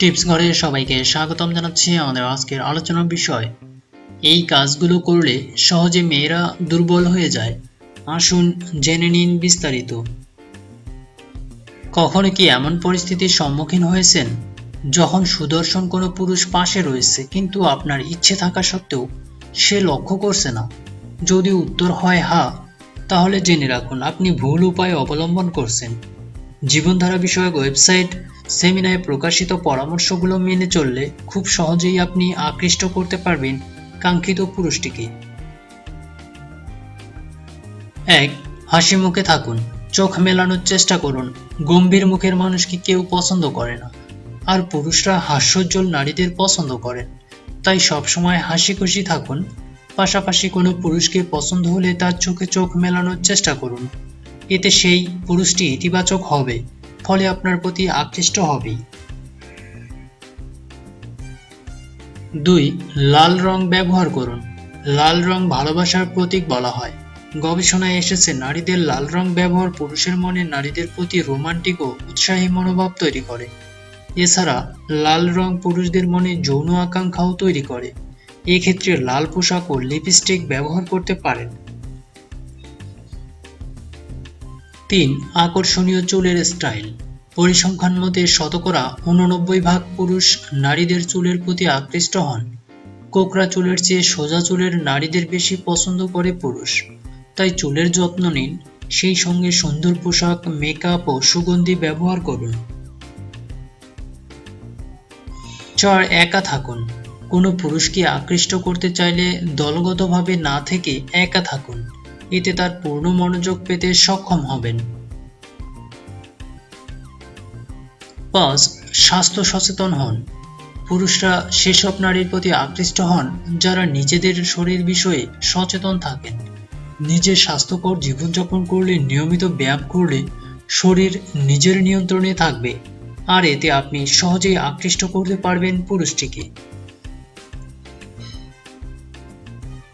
Tips ঘরে সবাইকে স্বাগতম জানাচ্ছি আমাদের আজকের আলোচনার বিষয়। এই কাজগুলো করলে সহজে মেয়েরা দুর্বল হয়ে যায়। আসুন জেনে নিন বিস্তারিত। কখনো কি এমন পরিস্থিতির সম্মুখীন হয়েছেন? যখন সুদর্শন কোনো পুরুষ পাশে রয়েছে, কিন্তু আপনার ইচ্ছে থাকা সত্ত্বেও সে লক্ষ্য করছে না। যদি উত্তর হয়, হা, তাহলে জেনে রাখুন, আপনি ভুল উপায় অবলম্বন করছেন। জীবনধারা বিষয়ক ওয়েবসাইট, সেমিনারে প্রকাশিত পরামর্শগুলো মেনে চললে খুব সহজেই আপনি আকৃষ্ট করতে পারবেন কাঙ্ক্ষিত পুরুষটিকে। এক, হাসি মুখে থাকুন। চোখ মেলানোর চেষ্টা করুন। গম্ভীর মুখের মানুষকে কেউ পছন্দ করে না। আর পুরুষরা হাস্যোজ্জ্বল নারীদের পছন্দ করেন। তাই সবসময় হাসি খুশি থাকুন। পাশাপাশি কোনো পুরুষকে পছন্দ হলে তার চোখে চোখ মেলানোর চেষ্টা করুন। এতে সেই পুরুষটি ইতিবাচক হবে, ফলে আপনার প্রতি আকৃষ্ট হবেই দুই, লাল রং ব্যবহার করুন। লাল রং ভালোবাসার প্রতীক বলা হয়। গবেষণায় এসেছে, নারীদের লাল রং ব্যবহার পুরুষের মনে নারীদের প্রতি রোমান্টিক ও উৎসাহী মনোভাব তৈরি করে। এছাড়া, লাল রং পুরুষদের মনে যৌন আকাঙ্ক্ষাও তৈরি করে। এক্ষেত্রে লাল পোশাক ও লিপস্টিক ব্যবহার করতে পারেন। তিন আকর্ষণীয় চুলের স্টাইল। পরিসংখ্যান মতে শতকরা উননব্বই ভাগ পুরুষ নারীদের চুলের প্রতি আকৃষ্ট হন। কোকরা চুলের চেয়ে সোজা চুলের নারীদের বেশি পছন্দ করে পুরুষ। তাই চুলের যত্ন নিন, সেই সঙ্গে সুন্দর পোশাক মেকআপ ও সুগন্ধি ব্যবহার করুন। চার, একা থাকুন। কোনো পুরুষকে আকৃষ্ট করতে চাইলে দলগতভাবে না থেকে একা থাকুন। এতে তার পূর্ণ মনোযোগ পেতে সক্ষম হবেন। পাঁচ, স্বাস্থ্য সচেতন হন। পুরুষরা সেসব নারীর প্রতি আকৃষ্ট হন যারা নিজেদের শরীর বিষয়ে সচেতন থাকেন। নিজের স্বাস্থ্যকর জীবনযাপন করলে, নিয়মিত ব্যায়াম করলে শরীর নিজের নিয়ন্ত্রণে থাকবে। আর এতে আপনি সহজেই আকৃষ্ট করতে পারবেন পুরুষটিকে।